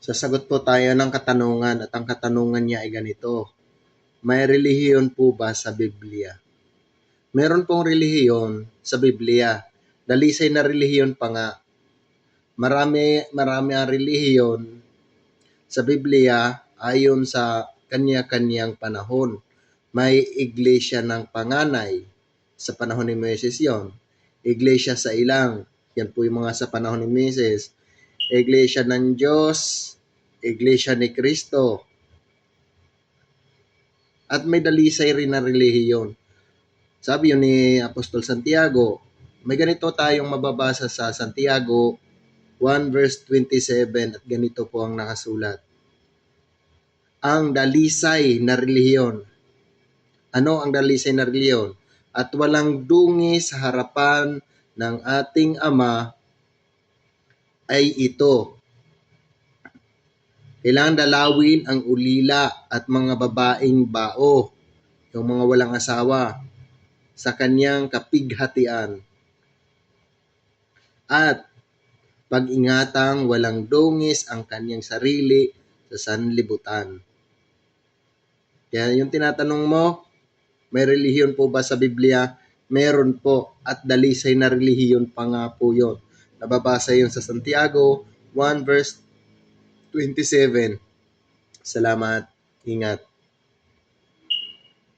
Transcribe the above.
Sasagot po tayo ng katanungan at ang katanungan niya ay ganito. May relihiyon po ba sa Biblia? Meron pong relihiyon sa Biblia. Dalisay na relihiyon pa nga. Marami, marami ang relihiyon sa Biblia ayon sa kanya-kanyang panahon. May iglesia ng panganay sa panahon ni Moises yon. Iglesia sa ilang, yan po yung mga sa panahon ni Moises. Iglesia ng Diyos, Iglesia ni Kristo. At may dalisay rin na relihiyon. Sabi yun ni Apostol Santiago, may ganito tayong mababasa sa Santiago 1 verse 27 at ganito po ang nakasulat. Ang dalisay na relihiyon. Ano ang dalisay na relihiyon? At walang dungi sa harapan ng ating Ama ay ito. Kailangan dalawin ang ulila at mga babaeng bao, yung mga walang asawa, sa kanyang kapighatian. At pag-ingatang walang dungis ang kanyang sarili sa sanlibutan. Kaya yung tinatanong mo, may relihiyon po ba sa Biblia? Meron po at dalisay na relihiyon pa nga po yun. Nababasa yun sa Santiago 1 verse 27. Salamat. Ingat.